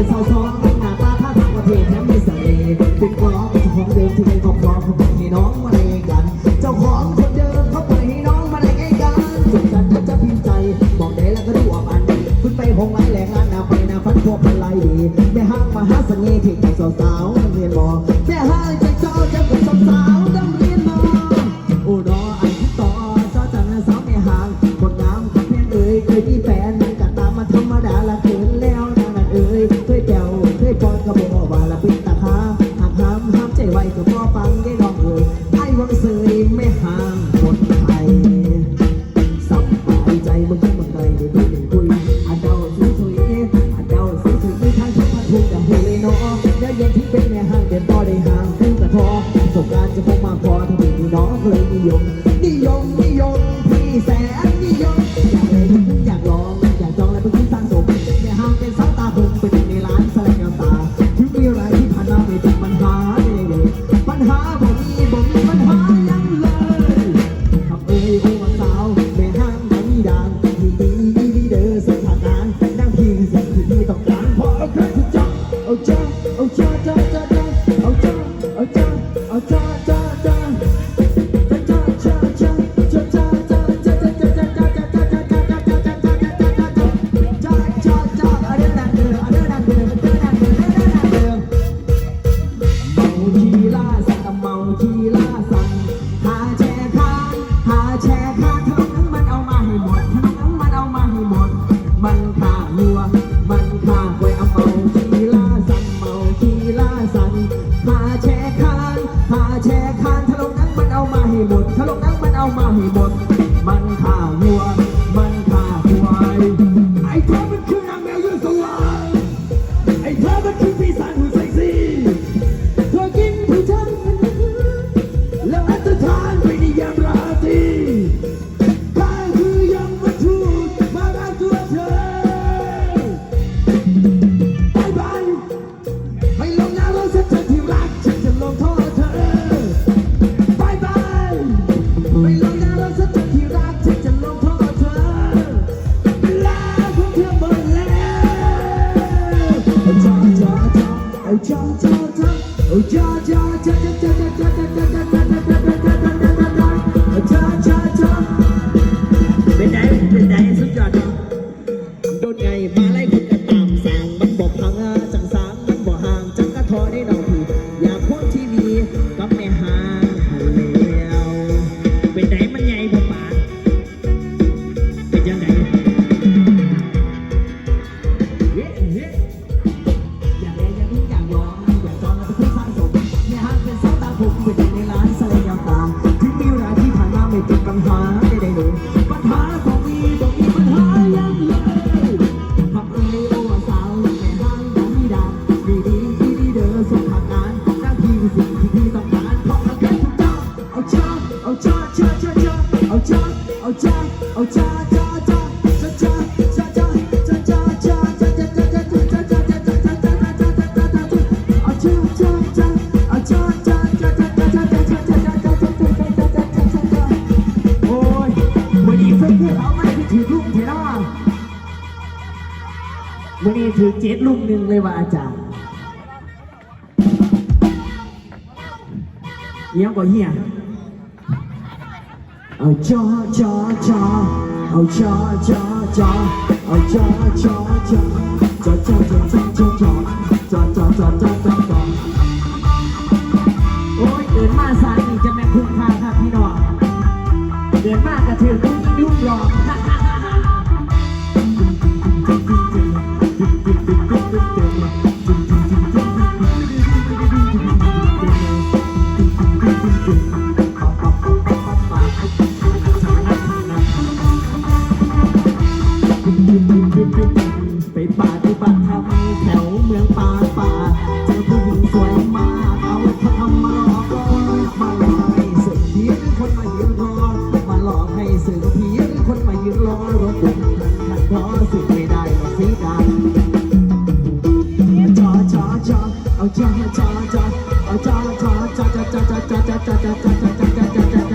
เป็นสาวท้งหน้าตาท่าทางประเภทแถมมีเสน่ห์ติดล้อเจ้าของเดิมที่เป็นครอบครองของพี่น้องมาเลกัน เจ้าของคนเดิมเขาเปิให้น้องมาเลไงกันสุดจัดจะพิมใจบอกได้แล้วก็ดูอะมันขึ้นไปหงไหแหลงงานหน้าไปหน้าฟันพวกพลาย 有。 เอามาให้หมดถ้าลงนั่งมันเอามาให้หมด ปัญหาของมีต้องมีปัญหายังเลยพักเอ้ยโอ้สาวแม่ห้างดีดาดีดีดีดีเด้อสมผักงานหน้าที่สิ่งที่ต้อง วันนี้ถือเจ็ดลูกหนึ่งเลยว่าอาจารย์เยี่ยงกว่าเฮียเอาจอจอจอเอาจอจอจอเอาจอจอจอจอจอจอจอจอจอจอจอจอจอจอ ผู้หญิงไปป่าที่ป่าทำแถวเมืองป่าป่าเจอผู้หญิงสวยมากเอาเธอทำมาหลอกก็มาหลอกให้สึกเพียนคนมายืนรอมาหลอกให้สึกเพียนคนมายืนรอรถติดขัดล้อสึกไม่ได้มาสีดำจ้าจ้าจ้าจ้าจ้าจ้าจอเอาจ้าจอจอจอจอจอจอจอจอจอจอจอจอ